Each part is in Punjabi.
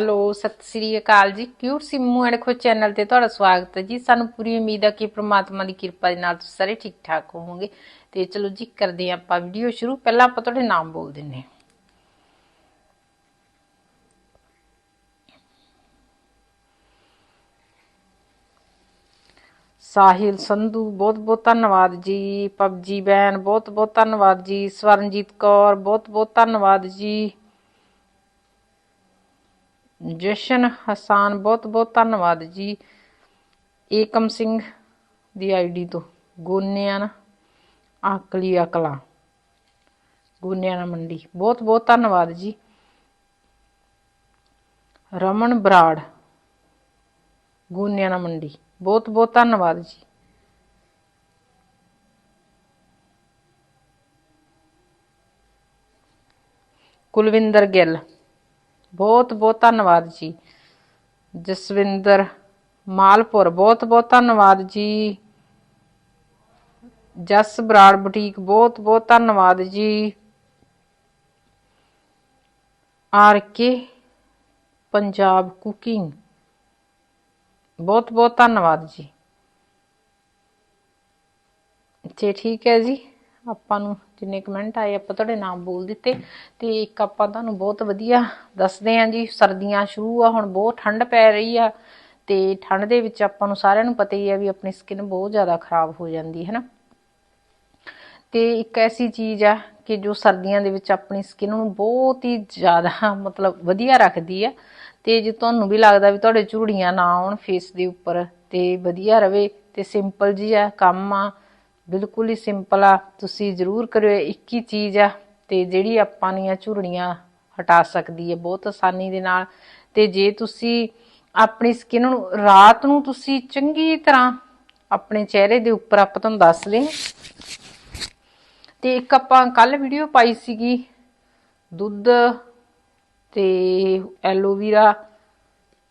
ਹੈਲੋ, ਸਤਿ ਸ੍ਰੀ ਅਕਾਲ ਜੀ। ਕਿਊਟ ਸਿੰਮੂ ਐਂਡ ਖੋ ਚੈਨਲ ਤੇ ਤੁਹਾਡਾ ਸਵਾਗਤ ਹੈ ਜੀ। ਸਾਨੂੰ ਪੂਰੀ ਉਮੀਦ ਹੈ ਕਿ ਪ੍ਰਮਾਤਮਾ ਦੀ ਕਿਰਪਾ ਦੇ ਨਾਲ ਤੁਸੀਂ ਸਾਰੇ ਠੀਕ ਠਾਕ ਹੋਵੋਗੇ। ਤੇ ਚਲੋ ਜੀ, ਕਰਦੇ ਹਾਂ ਆਪਾਂ ਵੀਡੀਓ ਸ਼ੁਰੂ। ਪਹਿਲਾਂ ਆਪਾਂ ਤੁਹਾਡੇ ਨਾਮ ਬੋਲ ਦਿੰਨੇ ਸਾਹਿਲ ਸੰਧੂ ਬਹੁਤ ਬਹੁਤ ਧੰਨਵਾਦ ਜੀ। ਪਬਜੀ ਬੈਨ ਬਹੁਤ ਬਹੁਤ ਧੰਨਵਾਦ ਜੀ। ਸਵਰਨਜੀਤ ਕੌਰ ਬਹੁਤ ਬਹੁਤ ਧੰਨਵਾਦ ਜੀ। ਜਸ਼ਨ ਹਸਾਨ, ਬਹੁਤ ਬਹੁਤ ਧੰਨਵਾਦ ਜੀ। ਏਕਮ ਸਿੰਘ ਦੀ ਆਈਡੀ ਤੋਂ। ਗੋਨਿਆਨ ਆਕਲੀ ਅਕਲਾ। ਗੋਨਿਆਣਾ ਮੰਡੀ। ਬਹੁਤ ਬਹੁਤ ਧੰਨਵਾਦ ਜੀ। ਰਮਨ ਬਰਾੜ। ਗੋਨਿਆਣਾ ਮੰਡੀ। ਬਹੁਤ ਬਹੁਤ ਧੰਨਵਾਦ ਜੀ। ਕੁਲਵਿੰਦਰ ਗਿੱਲ। ਬਹੁਤ ਬਹੁਤ ਧੰਨਵਾਦ ਜੀ। ਜਸਵਿੰਦਰ ਮਾਲਪੁਰ, ਬਹੁਤ ਬਹੁਤ ਧੰਨਵਾਦ ਜੀ। ਜਸ ਬਰਾੜ ਬੁਟੀਕ, ਬਹੁਤ ਬਹੁਤ ਧੰਨਵਾਦ ਜੀ। ਆਰ ਕੇ ਪੰਜਾਬ ਕੁਕਿੰਗ, ਬਹੁਤ ਬਹੁਤ ਧੰਨਵਾਦ ਜੀ। ਤੇ ਠੀਕ ਹੈ ਜੀ। ਆਪਾਂ ਨੂੰ ਜਿੰਨੇ ਕਮੈਂਟ ਆਏ, ਆਪਾਂ ਤੁਹਾਡੇ ਨਾਮ ਬੋਲ ਦਿੱਤੇ। ਤੇ ਇੱਕ ਆਪਾਂ ਤੁਹਾਨੂੰ ਬਹੁਤ ਵਧੀਆ ਦੱਸਦੇ ਆਂ ਜੀ, ਸਰਦੀਆਂ ਸ਼ੁਰੂ ਆ, ਹੁਣ ਬਹੁਤ ਠੰਡ ਪੈ ਰਹੀ ਆ। ਤੇ ਠੰਡ ਦੇ ਵਿੱਚ ਆਪਾਂ ਨੂੰ ਸਾਰਿਆਂ ਨੂੰ ਪਤਾ ਹੀ ਆ ਵੀ ਆਪਣੀ ਸਕਿਨ ਬਹੁਤ ਜ਼ਿਆਦਾ ਖਰਾਬ ਹੋ ਜਾਂਦੀ ਹੈ ਨਾ ਤੇ ਇੱਕ ਐਸੀ ਚੀਜ਼ ਆ ਕਿ ਜੋ ਸਰਦੀਆਂ ਦੇ ਵਿੱਚ ਆਪਣੀ ਸਕਿਨ ਨੂੰ ਬਹੁਤ ਹੀ ਜ਼ਿਆਦਾ, ਮਤਲਬ ਵਧੀਆ ਰੱਖਦੀ ਆ। ਤੇ ਜੇ ਤੁਹਾਨੂੰ ਵੀ ਲੱਗਦਾ ਵੀ ਤੁਹਾਡੇ ਝੁਰੜੀਆਂ ਨਾ ਆਉਣ ਫੇਸ ਦੇ ਉੱਪਰ, ਤੇ ਵਧੀਆ ਰਵੇ, ਤੇ ਸਿੰਪਲ ਜੀ ਆ, ਕੰਮ ਆ ਬਿਲਕੁਲ ਹੀ ਸਿੰਪਲ ਆ। ਤੁਸੀਂ ਜ਼ਰੂਰ ਕਰਿਓ ਇੱਕ ਹੀ ਚੀਜ਼ ਆ ਤੇ ਜਿਹੜੀ ਆਪਾਂ ਦੀਆਂ ਝੁਰੜੀਆਂ ਹਟਾ ਸਕਦੀ ਹੈ ਬਹੁਤ ਆਸਾਨੀ ਦੇ ਨਾਲ। ਤੇ ਜੇ ਤੁਸੀਂ ਆਪਣੀ ਸਕਿਨ ਨੂੰ ਰਾਤ ਨੂੰ ਤੁਸੀਂ ਚੰਗੀ ਤਰ੍ਹਾਂ ਆਪਣੇ ਚਿਹਰੇ ਦੇ ਉੱਪਰ ਆਪਾਂ ਤੁਹਾਨੂੰ ਦੱਸ ਦੱਸਦੇ ਤੇ ਇੱਕ ਆਪਾਂ ਕੱਲ ਵੀਡੀਓ ਪਾਈ ਸੀਗੀ, ਦੁੱਧ ਤੇ ਐਲੋਵੀਰਾ।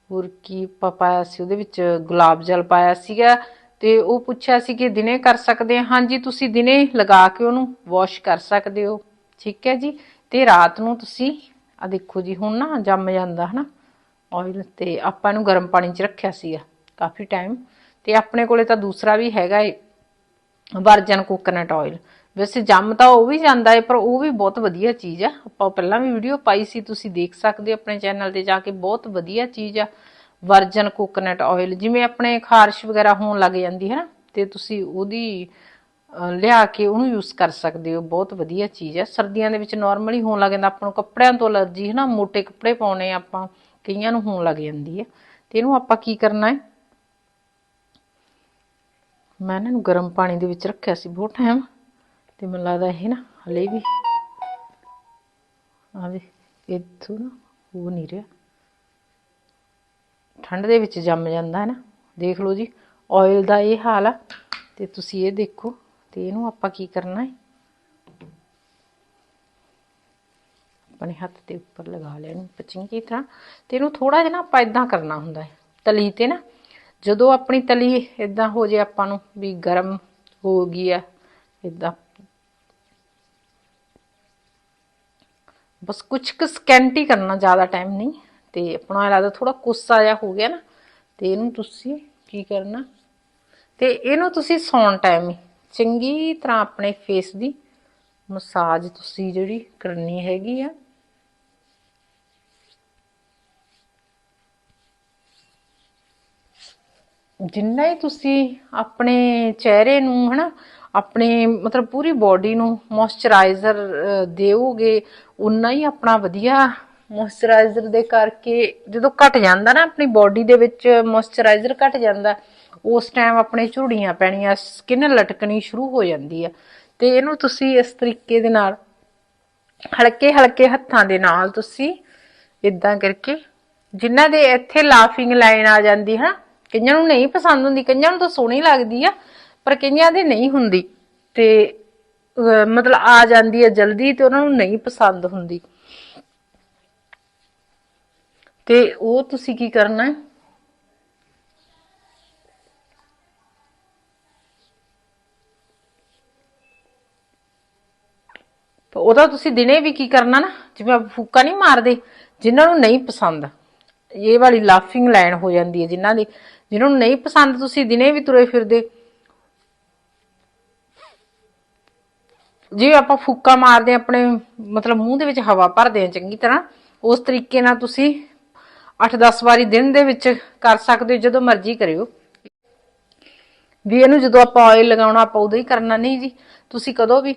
ਹੋਰ ਕੀ ਆਪਾਂ ਪਾਇਆ ਸੀ, ਉਹਦੇ ਵਿੱਚ ਗੁਲਾਬ ਜਲ ਪਾਇਆ ਸੀਗਾ। ਤੇ ਉਹ ਪੁੱਛਿਆ ਸੀ ਕਿ ਦਿਨੇ ਕਰ ਸਕਦੇ ਹਾਂ ਹਾਂਜੀ, ਤੁਸੀਂ ਦਿਨੇ ਲਗਾ ਕੇ ਉਹਨੂੰ ਵਾਸ਼ ਕਰ ਸਕਦੇ ਹੋ। ਠੀਕ ਹੈ ਜੀ? ਤੇ ਰਾਤ ਨੂੰ ਤੁਸੀਂ ਆ ਦੇਖੋ ਜੀ, ਹੁਣ ਨਾ ਜੰਮ ਜਾਂਦਾ, ਹਨਾ? ਆਇਲ ਤੇ ਆਪਾਂ ਨੂੰ ਗਰਮ ਪਾਣੀ 'ਚ ਰੱਖਿਆ ਸੀਗਾ ਕਾਫੀ ਟਾਈਮ ਤੇ ਆਪਣੇ ਕੋਲੇ ਤਾਂ ਦੂਸਰਾ ਵੀ ਹੈਗਾ ਏ ਵਰਜਨ ਕੋਕੋਨਟ ਆਇਲ ਵੈਸੇ ਜੰਮ ਤਾਂ ਉਹ ਵੀ ਜਾਂਦਾ ਹੈ ਪਰ ਉਹ ਵੀ ਬਹੁਤ ਵਧੀਆ ਚੀਜ਼ ਆ। ਆਪਾਂ ਪਹਿਲਾਂ ਵੀ ਵੀਡੀਓ ਪਾਈ ਸੀ, ਤੁਸੀਂ ਦੇਖ ਸਕਦੇ ਹੋ ਆਪਣੇ ਚੈਨਲ ਤੇ ਜਾ ਕੇ, ਬਹੁਤ ਵਧੀਆ ਚੀਜ਼ ਆ। ਵਰਜਨ ਕੋਕੋਨਟ ਆਇਲ ਜਿਵੇਂ ਆਪਣੇ ਖਾਰਸ਼ ਵਗੈਰਾ ਹੋਣ ਲੱਗ ਜਾਂਦੀ ਹੈ ਨਾ, ਤੇ ਤੁਸੀਂ ਉਹਦੀ ਲਿਆ ਕੇ ਉਹਨੂੰ ਯੂਜ਼ ਕਰ ਸਕਦੇ ਹੋ। ਬਹੁਤ ਵਧੀਆ ਚੀਜ਼ ਹੈ। ਸਰਦੀਆਂ ਦੇ ਵਿੱਚ ਨਾਰਮਲੀ ਹੋਣ ਲੱਗ ਜਾਂਦਾ। ਆਪਾਂ ਨੂੰ ਕੱਪੜਿਆਂ ਤੋਂ ਅਲਰਜੀ ਹੈ ਨਾ ਮੋٹے ਕੱਪੜੇ ਪਾਉਣੇ ਆਪਾਂ, ਕਈਆਂ ਨੂੰ ਹੋਣ ਲੱਗ ਜਾਂਦੀ ਹੈ। ਤੇ ਇਹਨੂੰ ਆਪਾਂ ਕੀ ਕਰਨਾ ਹੈ? ਮੈਂ ਇਹਨੂੰ ਗਰਮ ਪਾਣੀ ਦੇ ਵਿੱਚ ਰੱਖਿਆ ਸੀ ਬਹੁਤ ਟਾਈਮ ਤੇ ਮੈਨੂੰ ਲੱਗਦਾ ਇਹ ਨਾ ਹਲੇ ਵੀ ਆਵੇ ਇੱਥੋਂ ਨਾ ਉਹ ਨਹੀਂ ਰਿਹਾ। ਠੰਡ ਦੇ ਵਿੱਚ ਜੰਮ ਜਾਂਦਾ ਹੈ ਨਾ। ਦੇਖ ਲਓ ਜੀ ਆਇਲ ਦਾ ਇਹ ਹਾਲ ਆ। ਤੇ ਤੁਸੀਂ ਇਹ ਦੇਖੋ, ਤੇ ਇਹਨੂੰ ਆਪਾਂ ਕੀ ਕਰਨਾ ਹੈ? ਆਪਣੇ ਹੱਥ ਦੇ ਉੱਪਰ ਲਗਾ ਲੈਣੀ ਚੰਗੀ ਤਰ੍ਹਾਂ। ਤੇ ਇਹਨੂੰ ਥੋੜਾ ਜਿਹਾ ਨਾ ਆਪਾਂ ਇਦਾਂ ਕਰਨਾ ਹੁੰਦਾ ਹੈ, ਤਲੀ ਤੇ ਨਾ। ਜਦੋਂ ਆਪਣੀ ਤਲੀ ਇਦਾਂ ਹੋ ਜੇ ਆਪਾਂ ਨੂੰ ਵੀ ਗਰਮ ਹੋ ਗਈ ਆ ਇਦਾਂ ਬਸ ਕੁਝ ਕੁ ਸਕਿੰਟ ਹੀ ਕਰਨਾ, ਜ਼ਿਆਦਾ ਟਾਈਮ ਨਹੀਂ। ਤੇ ਆਪਣਾ ਇਹ ਲੱਗਦਾ ਥੋੜਾ ਕੁੱਸਾ ਜਿਹਾ ਹੋ ਗਿਆ ਨਾ, ਤੇ ਇਹਨੂੰ ਤੁਸੀਂ ਕੀ ਕਰਨਾ? ਤੇ ਇਹਨੂੰ ਤੁਸੀਂ ਸੌਣ ਟਾਈਮ ਹੀ। ਚੰਗੀ ਤਰ੍ਹਾਂ ਆਪਣੇ ਫੇਸ ਦੀ ਮਸਾਜ ਤੁਸੀਂ ਜਿਹੜੀ ਕਰਨੀ ਹੈਗੀ ਆ। ਜਿੰਨਾ ਹੀ ਤੁਸੀਂ ਆਪਣੇ ਚਿਹਰੇ ਨੂੰ ਹਨਾ, ਆਪਣੇ ਮਤਲਬ ਪੂਰੀ ਬਾਡੀ ਨੂੰ ਮੋਇਸਚਰਾਈਜ਼ਰ ਦਿਓਗੇ ਉਨਾ ਹੀ ਆਪਣਾ ਵਧੀਆ ਮੋਇਸਚਰਾਈਜ਼ਰ ਦੇ ਕਰਕੇ ਜਦੋਂ ਘਟ ਜਾਂਦਾ ਨਾ ਆਪਣੀ ਬਾਡੀ ਦੇ ਵਿੱਚ, ਮੋਇਸਚਰਾਈਜ਼ਰ ਘਟ ਜਾਂਦਾ, ਉਸ ਟਾਈਮ ਆਪਣੇ ਝੁਰੜੀਆਂ ਪੈਣੀਆਂ ਸਕਿਨ ਲਟਕਣੀ ਸ਼ੁਰੂ ਹੋ ਜਾਂਦੀ ਆ। ਤੇ ਇਹਨੂੰ ਤੁਸੀਂ ਇਸ ਤਰੀਕੇ ਦੇ ਨਾਲ ਹਲਕੇ ਹਲਕੇ ਹੱਥਾਂ ਦੇ ਨਾਲ ਤੁਸੀਂ ਇਦਾਂ ਕਰਕੇ, ਜਿਨ੍ਹਾਂ ਦੇ ਇੱਥੇ ਲਾਫਿੰਗ ਲਾਈਨ ਆ ਜਾਂਦੀ ਹੈ ਕਈਆਂ ਨੂੰ ਨਹੀਂ ਪਸੰਦ ਹੁੰਦੀ, ਕਈਆਂ ਨੂੰ ਤਾਂ ਸੋਹਣੀ ਲੱਗਦੀ ਆ, ਪਰ ਕਈਆਂ ਦੇ ਨਹੀਂ ਹੁੰਦੀ। ਤੇ ਮਤਲਬ ਆ ਜਾਂਦੀ ਹੈ ਜਲਦੀ ਤੇ ਉਹਨਾਂ ਨੂੰ ਨਹੀਂ ਪਸੰਦ ਹੁੰਦੀ। ਤੇ ਉਹ ਤੁਸੀਂ ਕੀ ਕਰਨਾ ਹੈ? ਉਹਦਾ ਤੁਸੀਂ ਦਿਨੇ ਵੀ ਕੀ ਕਰਨਾ ਨਾ? ਜਿਵੇਂ ਆਪਾਂ ਫੂਕਾ ਨਹੀਂ ਮਾਰਦੇ, ਜਿਨ੍ਹਾਂ ਨੂੰ ਨਹੀਂ ਪਸੰਦ। ਇਹ ਵਾਲੀ ਲਾਫਿੰਗ ਲਾਈਨ ਹੋ ਜਾਂਦੀ ਹੈ ਜਿਨ੍ਹਾਂ ਦੀ ਜਿਹਨਾਂ ਨੂੰ ਨਹੀਂ ਪਸੰਦ ਤੁਸੀਂ ਦਿਨੇ ਵੀ ਤੁਰੇ ਫਿਰਦੇ। ਜਿਵੇਂ ਆਪਾਂ ਫੂਕਾ ਮਾਰਦੇ ਹਾਂ, ਆਪਣੇ ਮਤਲਬ ਮੂੰਹ ਦੇ ਵਿੱਚ ਹਵਾ ਭਰਦੇ ਹਾਂ ਚੰਗੀ ਤਰ੍ਹਾਂ, ਉਸ ਤਰੀਕੇ ਨਾਲ ਤੁਸੀਂ 8-10 ਵਾਰੀ ਦਿਨ ਦੇ ਵਿੱਚ ਕਰ ਸਕਦੇ ਹੋ, ਜਦੋਂ ਮਰਜ਼ੀ ਕਰਿਓ। ਵੀ ਇਹਨੂੰ ਜਦੋਂ ਆਪਾਂ ਆਇਲ ਲਗਾਉਣਾ, ਆਪਾਂ ਉਦੋਂ ਹੀ ਕਰਨਾ। ਨਹੀਂ ਜੀ, ਤੁਸੀਂ ਕਦੋਂ ਵੀ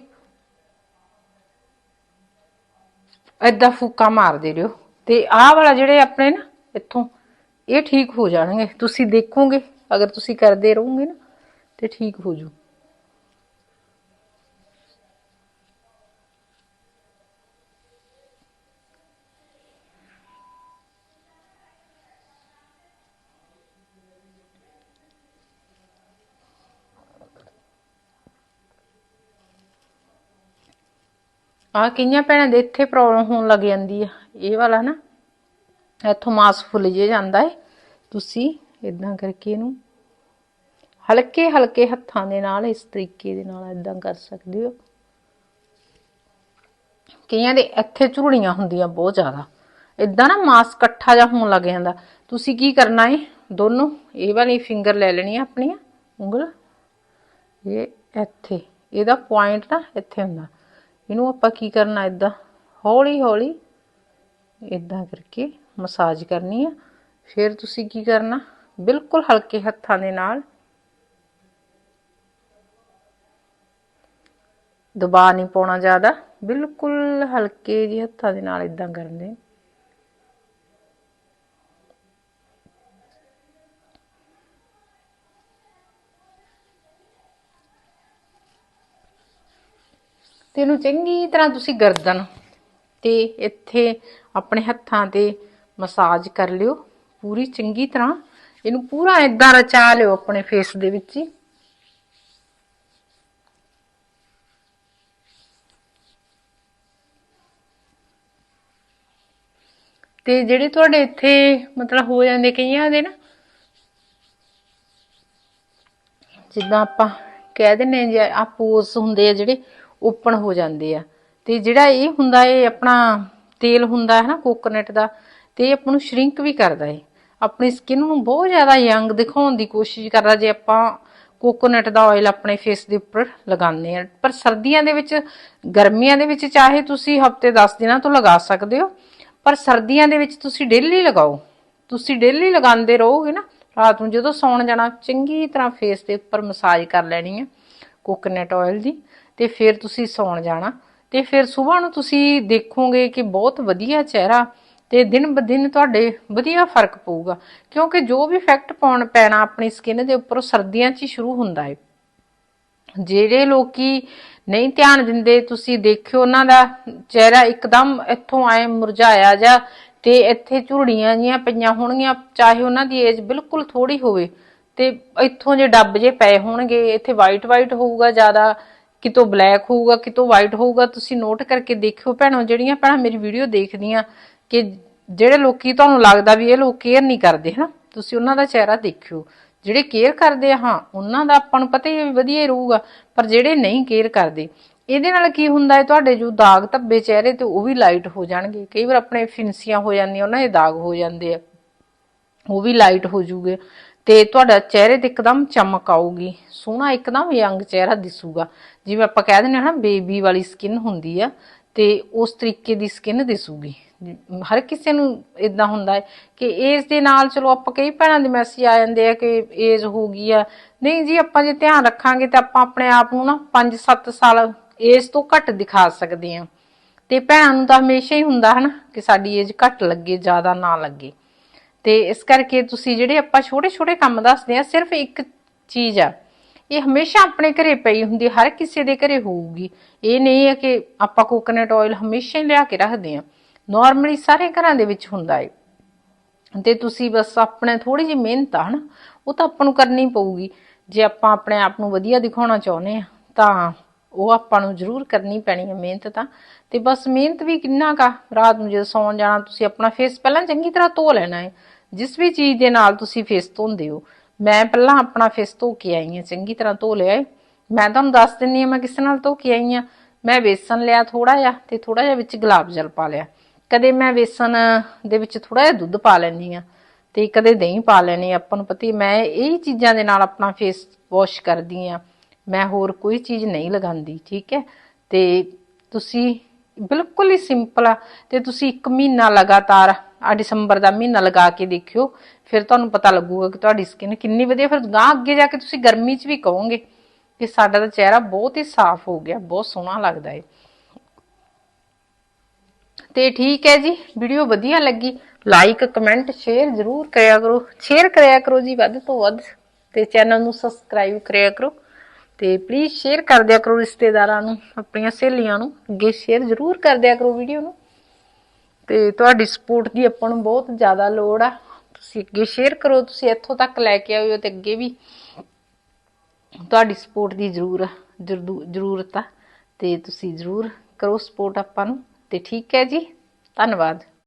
ਏਦਾਂ ਫੂਕਾ ਮਾਰਦੇ ਰਹੋ। ਤੇ ਆਹ ਵਾਲਾ ਜਿਹੜੇ ਆਪਣੇ ਨਾ, ਇੱਥੋਂ, ਇਹ ਠੀਕ ਹੋ ਜਾਣਗੇ। ਤੁਸੀਂ ਦੇਖੋਗੇ, ਅਗਰ ਤੁਸੀਂ ਕਰਦੇ ਰਹੋਗੇ ਨਾ, ਤੇ ਠੀਕ ਹੋ ਜੂ ਆ ਕਈਆਂ ਭੈਣਾਂ ਦੇ ਇੱਥੇ ਪ੍ਰੋਬਲਮ ਹੋਣ ਲੱਗ ਜਾਂਦੀ ਆ। ਇਹ ਵਾਲਾ ਨਾ, ਇੱਥੋਂ ਮਾਸ ਫੁੱਲ ਜੇ ਜਾਂਦਾ ਹੈ ਤੁਸੀਂ ਇਦਾਂ ਕਰਕੇ ਇਹਨੂੰ ਹਲਕੇ ਹਲਕੇ ਹੱਥਾਂ ਦੇ ਨਾਲ, ਇਸ ਤਰੀਕੇ ਦੇ ਨਾਲ ਇਦਾਂ ਕਰ ਸਕਦੇ ਹੋ। ਕਈਆਂ ਦੇ ਇੱਥੇ ਝੁਰੜੀਆਂ ਹੁੰਦੀਆਂ ਬਹੁਤ ਜ਼ਿਆਦਾ। ਇਦਾਂ ਨਾ ਮਾਸ ਇਕੱਠਾ ਜਿਹਾ ਹੋਣ ਲੱਗ ਜਾਂਦਾ। ਤੁਸੀਂ ਕੀ ਕਰਨਾ ਹੈ ਦੋਨੋਂ, ਇਹ ਵਾਲੀ ਫਿੰਗਰ ਲੈ ਲੈਣੀ ਆ ਆਪਣੀਆਂ, ਉਂਗਲ। ਇਹ ਇੱਥੇ, ਇਹਦਾ ਪੁਆਇੰਟ ਨਾ ਇੱਥੇ ਹੁੰਦਾ। ਇਹਨੂੰ ਆਪਾਂ ਕੀ ਕਰਨਾ ਇਦਾਂ ਹੌਲੀ ਹੌਲੀ ਇਦਾਂ ਕਰਕੇ ਮਸਾਜ ਕਰਨੀ ਆ। ਫਿਰ ਤੁਸੀਂ ਕੀ ਕਰਨਾ? ਬਿਲਕੁਲ ਹਲਕੇ ਹੱਥਾਂ ਦੇ ਨਾਲ ਦਬਾ ਨਹੀਂ ਪਾਉਣਾ ਜ਼ਿਆਦਾ। ਬਿਲਕੁਲ ਹਲਕੇ ਜਿਹੇ ਹੱਥਾਂ ਦੇ ਨਾਲ ਇਦਾਂ ਕਰਦੇ ਤੇ ਇਹਨੂੰ ਚੰਗੀ ਤਰ੍ਹਾਂ ਤੁਸੀਂ ਗਰਦਨ ਤੇ ਇੱਥੇ ਆਪਣੇ ਹੱਥਾਂ ਤੇ ਮਸਾਜ ਕਰ ਲਿਓ। ਪੂਰੀ ਚੰਗੀ ਤਰ੍ਹਾਂ ਇਹਨੂੰ ਪੂਰਾ ਇਦਾਂ ਰਚਾ ਲਿਓ ਆਪਣੇ ਫੇਸ ਦੇ ਵਿੱਚ ਹੀ। ਤੇ ਜਿਹੜੇ ਤੁਹਾਡੇ ਇੱਥੇ ਮਤਲਬ ਹੋ ਜਾਂਦੇ ਕਈਆਂ ਦੇ ਨਾ, ਜਿੱਦਾਂ ਆਪਾਂ ਕਹਿ ਦਿੰਨੇ ਜੇ ਆ ਪੋਸ ਹੁੰਦੇ ਆ ਜਿਹੜੇ ਓਪਨ ਹੋ ਜਾਂਦੇ ਆ। ਤੇ ਜਿਹੜਾ ਇਹ ਹੁੰਦਾ, ਇਹ ਆਪਣਾ ਤੇਲ ਹੁੰਦਾ ਹੈ ਨਾ, ਕੋਕੋਨਟ ਦਾ, ਤੇ ਇਹ ਆਪਾਂ ਨੂੰ ਸ਼ਰਿੰਕ ਵੀ ਕਰਦਾ ਹੈ। ਆਪਣੀ ਸਕਿਨ ਨੂੰ ਬਹੁਤ ਜ਼ਿਆਦਾ ਯੰਗ ਦਿਖਾਉਣ ਦੀ ਕੋਸ਼ਿਸ਼ ਕਰਦਾ, ਜੇ ਆਪਾਂ ਕੋਕੋਨਟ ਦਾ ਆਇਲ ਆਪਣੇ ਫੇਸ ਦੇ ਉੱਪਰ ਲਗਾਉਂਦੇ ਆ ਪਰ ਸਰਦੀਆਂ ਦੇ ਵਿੱਚ, ਗਰਮੀਆਂ ਦੇ ਵਿੱਚ ਚਾਹੇ ਤੁਸੀਂ ਹਫ਼ਤੇ 10 ਦਿਨਾਂ ਤੋਂ ਲਗਾ ਸਕਦੇ ਹੋ, ਪਰ ਸਰਦੀਆਂ ਦੇ ਵਿੱਚ ਤੁਸੀਂ ਡੇਲੀ ਲਗਾਓ। ਤੁਸੀਂ ਡੇਲੀ ਲਗਾਉਂਦੇ ਰਹੋਗੇ ਨਾ, ਰਾਤ ਨੂੰ ਜਦੋਂ ਸੌਣ ਜਾਣਾ, ਚੰਗੀ ਤਰ੍ਹਾਂ ਫੇਸ ਦੇ ਉੱਪਰ ਮਸਾਜ ਕਰ ਲੈਣੀ ਹੈ ਕੋਕੋਨਟ ਆਇਲ ਦੀ। ਤੇ ਫਿਰ ਤੁਸੀਂ ਸੌਣ ਜਾਣਾ। ਤੇ ਫਿਰ ਸਵੇਰ ਨੂੰ ਤੁਸੀਂ ਦੇਖੋਗੇ ਕਿ ਬਹੁਤ ਵਧੀਆ ਚਿਹਰਾ ਤੇ ਦਿਨ ਬ ਤੁਹਾਡੇ ਵਧੀਆ ਫ਼ਰਕ ਪਊਗਾ। ਕਿਉਂਕਿ ਜੋ ਵੀ ਇਫੈਕਟ ਪਾਉਣ ਪੈਣਾ ਆਪਣੀ ਸਕਿਨ ਦੇ ਉੱਪਰ ਸਰਦੀਆਂ 'ਚ ਹੀ ਸ਼ੁਰੂ ਹੁੰਦਾ ਹੈ ਜਿਹੜੇ ਲੋਕੀ ਨਹੀਂ ਧਿਆਨ ਦਿੰਦੇ, ਤੁਸੀਂ ਦੇਖਿਓ ਉਹਨਾਂ ਦਾ ਚਿਹਰਾ ਇੱਕਦਮ ਇੱਥੋਂ ਆਏ ਮੁਰਝਾਇਆ ਜਾਂ ਤੇ ਇੱਥੇ ਝੁਰੜੀਆਂ ਜੀਆਂ ਪਈਆਂ ਹੋਣਗੀਆਂ, ਚਾਹੇ ਉਹਨਾਂ ਦੀ ਏਜ ਬਿਲਕੁਲ ਥੋੜੀ ਹੋਵੇ ਤੇ ਇੱਥੋਂ ਜੇ ਡੱਬ ਜੇ ਪਏ ਹੋਣਗੇ, ਇੱਥੇ ਵਾਈਟ ਵਾਈਟ ਹੋਊਗਾ ਜ਼ਿਆਦਾ ਕਿਤੋਂ ਬਲੈਕ ਹੋਊਗਾ, ਕਿਤੋਂ ਵਾਈਟ ਹੋਊਗਾ, ਤੁਸੀਂ ਨੋਟ ਕਰਕੇ ਦੇਖਿਓ ਭੈਣੋ, ਜਿਹੜੀਆਂ ਭੈਣਾਂ ਮੇਰੀ ਵੀਡੀਓ ਦੇਖਦੀਆਂ ਕਿ ਜਿਹੜੇ ਲੋਕੀ ਤੁਹਾਨੂੰ ਲੱਗਦਾ ਵੀ ਇਹ ਲੋਕ ਕੇਅਰ ਨਹੀਂ ਕਰਦੇ, ਹਨਾ? ਤੁਸੀਂ ਉਹਨਾਂ ਦਾ ਚਿਹਰਾ ਦੇਖਿਓ। ਜਿਹੜੇ ਕੇਅਰ ਕਰਦੇ ਆ, ਹਾਂ, ਉਹਨਾਂ ਦਾ ਆਪਾਂ ਨੂੰ ਪਤਾ ਹੀ ਵਧੀਆ ਹੀ ਰਹੂਗਾ, ਪਰ ਜਿਹੜੇ ਨਹੀਂ ਕੇਅਰ ਕਰਦੇ, ਇਹਦੇ ਨਾਲ ਕੀ ਹੁੰਦਾ ਹੈ, ਤੁਹਾਡੇ ਜੋ ਦਾਗ ਧੱਬੇ ਚਿਹਰੇ ਤੇ ਉਹ ਵੀ ਲਾਈਟ ਹੋ ਜਾਣਗੇ। ਕਈ ਵਾਰ ਆਪਣੇ ਫਿੰਸੀਆਂ ਹੋ ਜਾਂਦੀਆਂ, ਉਹਨਾਂ ਦੇ ਦਾਗ ਹੋ ਜਾਂਦੇ ਆ, ਉਹ ਵੀ ਲਾਈਟ ਹੋ ਜੂਗੇ। ਤੇ ਤੁਹਾਡਾ ਚਿਹਰੇ ਤੇ ਇੱਕਦਮ ਚਮਕ ਆਊਗੀ। ਸੋਹਣਾ ਇੱਕਦਮ ਯੰਗ ਚਿਹਰਾ ਦਿਸੂਗਾ। ਜਿਵੇਂ ਆਪਾਂ ਕਹਿ ਦਿੰਦੇ ਹਾਂ ਨਾ, ਬੇਬੀ ਵਾਲੀ ਸਕਿਨ ਹੁੰਦੀ ਆ ਤੇ ਉਸ ਤਰੀਕੇ ਦੀ ਸਕਿਨ ਦਿਸੂਗੀ। ਹਰ ਕਿਸੇ ਨੂੰ ਇਦਾਂ ਹੁੰਦਾ ਹੈ ਕਿ ਏਜ ਦੇ ਨਾਲ ਚਲੋ ਆਪਾਂ ਕਈ ਭੈਣਾਂ ਦੇ ਮੈਸੇਜ ਆ ਜਾਂਦੇ ਆ ਕਿ ਏਜ ਹੋ ਗਈ ਆ। ਨਹੀਂ ਜੀ, ਆਪਾਂ ਜੇ ਧਿਆਨ ਰੱਖਾਂਗੇ ਤਾਂ ਆਪਾਂ ਆਪਣੇ ਆਪ ਨੂੰ ਨਾ 5-7 ਸਾਲ ਏਜ ਤੋਂ ਘੱਟ ਦਿਖਾ ਸਕਦੇ ਆ ਤੇ ਭੈਣਾਂ ਨੂੰ ਤਾਂ ਹਮੇਸ਼ਾ ਹੀ ਹੁੰਦਾ ਹੈ ਨਾ ਕਿ ਸਾਡੀ ਏਜ ਘੱਟ ਲੱਗੇ, ਜ਼ਿਆਦਾ ਨਾ ਲੱਗੇ। ਤੇ ਇਸ ਕਰਕੇ ਤੁਸੀਂ ਜਿਹੜੇ ਆਪਾਂ ਛੋਟੇ ਛੋਟੇ ਕੰਮ ਦੱਸਦੇ ਆ ਸਿਰਫ ਇੱਕ ਚੀਜ਼ ਆ। ਇਹ ਹਮੇਸ਼ਾ ਆਪਣੇ ਘਰੇ ਪਈ ਹੁੰਦੀ ਹਰ ਕਿਸੇ ਦੇ ਘਰੇ ਹੋਊਗੀ। ਇਹ ਨਹੀਂ ਹੈ ਕਿ ਆਪਾਂ ਕੋਕੋਨਟ ਆਇਲ ਹਮੇਸ਼ਾ ਹੀ ਲਿਆ ਕੇ ਰੱਖਦੇ ਆ ਨਾਰਮਲੀ ਸਾਰੇ ਘਰਾਂ ਦੇ ਵਿੱਚ ਹੁੰਦਾ ਹੈ ਤੇ ਤੁਸੀਂ ਬਸ ਆਪਣੇ ਥੋੜੀ ਜਿਹੀ ਮਿਹਨਤ ਆ, ਹਨਾ? ਉਹ ਤਾਂ ਆਪਾਂ ਨੂੰ ਕਰਨੀ ਪਊਗੀ। ਜੇ ਆਪਾਂ ਆਪਣੇ ਆਪ ਨੂੰ ਵਧੀਆ ਦਿਖਾਉਣਾ ਚਾਹੁੰਦੇ ਆ ਤਾਂ ਉਹ ਆਪਾਂ ਨੂੰ ਜ਼ਰੂਰ ਕਰਨੀ ਪੈਣੀ ਹੈ ਮਿਹਨਤ ਤਾਂ। ਤੇ ਬਸ ਮਿਹਨਤ ਵੀ ਕਿੰਨਾ ਕਾ ਰਾਤ ਨੂੰ ਜਦੋਂ ਸੌਣ ਜਾਣਾ, ਤੁਸੀਂ ਆਪਣਾ ਫੇਸ ਪਹਿਲਾਂ ਚੰਗੀ ਤਰ੍ਹਾਂ ਧੋ ਲੈਣਾ ਹੈ ਜਿਸ ਵੀ ਚੀਜ਼ ਦੇ ਨਾਲ ਤੁਸੀਂ ਫੇਸ ਧੋਂਦੇ ਹੋ, ਮੈਂ ਪਹਿਲਾਂ ਆਪਣਾ ਫੇਸ ਧੋ ਕੇ ਆਈ ਹਾਂ, ਚੰਗੀ ਤਰ੍ਹਾਂ ਧੋ ਲਿਆ ਹੈ। ਮੈਂ ਤੁਹਾਨੂੰ ਦੱਸ ਦਿੰਨੀ ਆ ਮੈਂ ਕਿਸ ਨਾਲ ਧੋ ਕੇ ਆਈ ਹਾਂ। ਮੈਂ ਵੇਸਣ ਲਿਆ ਥੋੜਾ ਜਿਹਾ ਤੇ ਥੋੜਾ ਜਿਹਾ ਵਿੱਚ ਗੁਲਾਬ ਜਲ ਪਾ ਲਿਆ। ਕਦੇ ਮੈਂ ਵੇਸਣ ਦੇ ਵਿੱਚ ਥੋੜਾ ਜਿਹਾ ਦੁੱਧ ਪਾ ਲੈਂਦੀ ਆ ਤੇ ਕਦੇ ਦਹੀਂ ਪਾ ਲੈਣੀ ਆਪਾਂ ਨੂੰ ਪਤੀ ਮੈਂ ਇਹ ਚੀਜ਼ਾਂ ਦੇ ਨਾਲ ਆਪਣਾ ਫੇਸ ਵਾਸ਼ ਕਰਦੀ ਆ ਮੈਂ ਹੋਰ ਕੋਈ ਚੀਜ਼ ਨਹੀਂ ਲਗਾਉਂਦੀ, ਠੀਕ ਹੈ? ਤੇ ਤੁਸੀਂ ਬਿਲਕੁਲ ਹੀ ਸਿੰਪਲ ਆ ਤੇ ਤੁਸੀਂ ਇੱਕ ਮਹੀਨਾ ਲਗਾਤਾਰ ਆ ਦਸੰਬਰ ਦਾ ਮਹੀਨਾ ਲਗਾ ਕੇ ਦੇਖਿਓ, ਫਿਰ ਤੁਹਾਨੂੰ ਪਤਾ ਲੱਗੂਗਾ ਕਿ ਤੁਹਾਡੀ ਸਕਿਨ ਕਿੰਨੀ ਵਧੀਆ, ਫਿਰ ਗਾਂ ਅੱਗੇ ਜਾ ਕੇ ਤੁਸੀਂ ਗਰਮੀ 'ਚ ਵੀ ਕਹੋਗੇ ਕਿ ਸਾਡਾ ਤਾਂ ਚਿਹਰਾ ਬਹੁਤ ਹੀ ਸਾਫ਼ ਹੋ ਗਿਆ, ਬਹੁਤ ਸੋਹਣਾ ਲੱਗਦਾ ਹੈ ਤੇ ਠੀਕ ਹੈ ਜੀ, ਵੀਡੀਓ ਵਧੀਆ ਲੱਗੀ ਲਾਈਕ ਕਮੈਂਟ ਸ਼ੇਅਰ ਜ਼ਰੂਰ ਕਰਿਆ ਕਰੋ ਸ਼ੇਅਰ ਕਰਿਆ ਕਰੋ ਜੀ ਵੱਧ ਤੋਂ ਵੱਧ, ਤੇ ਚੈਨਲ ਨੂੰ ਸਬਸਕ੍ਰਾਈਬ ਕਰਿਆ ਕਰੋ, ਤੇ ਪਲੀਜ਼ ਸ਼ੇਅਰ ਕਰ ਦਿਆ ਕਰੋ ਰਿਸ਼ਤੇਦਾਰਾਂ ਨੂੰ, ਆਪਣੀਆਂ ਸਹੇਲੀਆਂ ਨੂੰ, ਅੱਗੇ ਸ਼ੇਅਰ ਜ਼ਰੂਰ ਕਰ ਦਿਆ ਕਰੋ ਵੀਡੀਓ ਨੂੰ। ਤੇ ਤੁਹਾਡੀ ਸਪੋਰਟ ਦੀ ਆਪਾਂ ਨੂੰ ਬਹੁਤ ਜ਼ਿਆਦਾ ਲੋੜ ਆ। ਤੁਸੀਂ ਅੱਗੇ ਸ਼ੇਅਰ ਕਰੋ, ਤੁਸੀਂ ਇੱਥੋਂ ਤੱਕ ਲੈ ਕੇ ਆਇਓ ਤੇ ਅੱਗੇ ਵੀ ਤੁਹਾਡੀ ਸਪੋਰਟ ਦੀ ਜ਼ਰੂਰ ਜ਼ਰਦੂ- ਜ਼ਰੂਰਤ ਆ ਤੇ ਤੁਸੀਂ ਜ਼ਰੂਰ ਕਰੋ ਸਪੋਰਟ ਆਪਾਂ ਨੂੰ ਤੇ ਠੀਕ ਹੈ ਜੀ, ਧੰਨਵਾਦ।